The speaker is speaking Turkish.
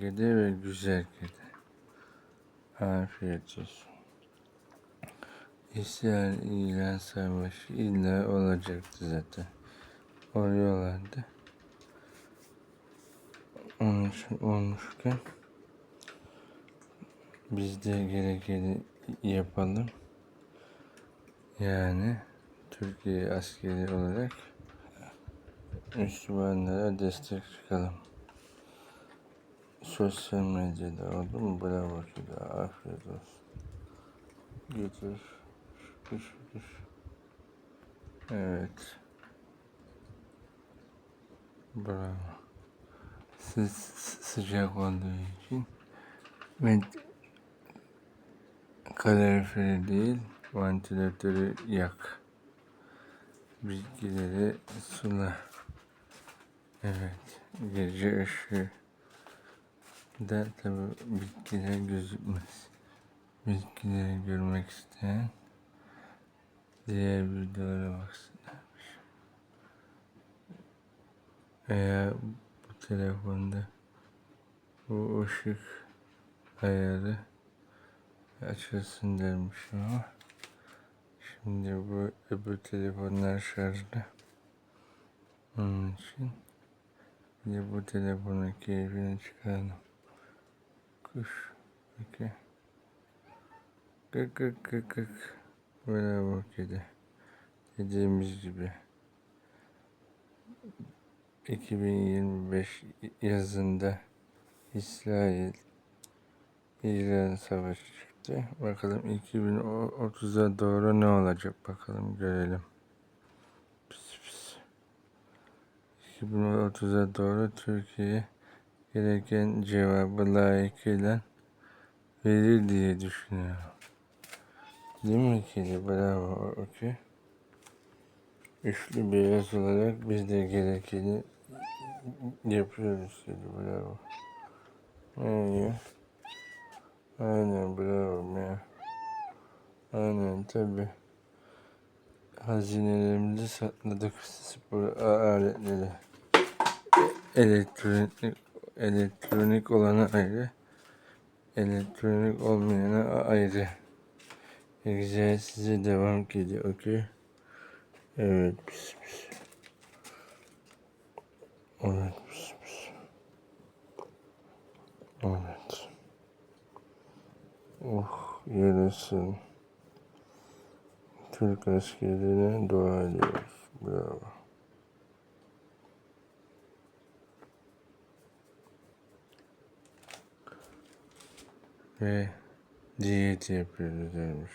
kedi ve güzel kedi. Afiyet olsun. İsyan, İran savaşı illa olacaktı zaten. Oluyorlardı. İçin olmuşken biz de gerekeni yapalım. Yani Türkiye askeri olarak Müslümanlara destek çıkalım. Sosyal medyada oldu mu? Bravo ki de afiyet olsun. Götür. Şükür şükür. Evet. Bravo. Siz sıcak olduğu için ve kaloriferi değil vantilatörü yak. Bitkileri sula. Evet. Gece ışığı da tabi bitkiler gözükmez. Bitkileri görmek isteyen diğer videolara baksınlarmış. Veya bu telefonda bu ışık ayarı açılsın dermişim ama şimdi bu öbür telefonlar şarjlı. Onun için bir de bu telefonun keyfini çıkaralım. Kuş. Peki. Kık kık kık kık. Bravo kedi. Dediğimiz gibi. 2025 yazında İsrail İran savaşı çıktı. Bakalım 2030'a doğru ne olacak bakalım görelim. Pis pis. 2030'a doğru Türkiye gereken cevabı layıkıyla verir diye düşünüyorum. Değil mi kedi? Bravo. Okey. Üçlü beyaz olarak biz de gerekeni yapıyoruz kedi. Bravo. Ne Aynen bravo ya. Aynen tabi. Hazinelerimizi sakladık spor aletleri. Elektronik elektronik olanı ayrı. Elektronik olmayana ayrı. Güzel size devam geliyor okey. Evet pis pis. Evet pis pis. Evet. Oh yarasın. Türk askerlerine dua ediyoruz. Bravo. Ve diyet yapıyoruz demiş.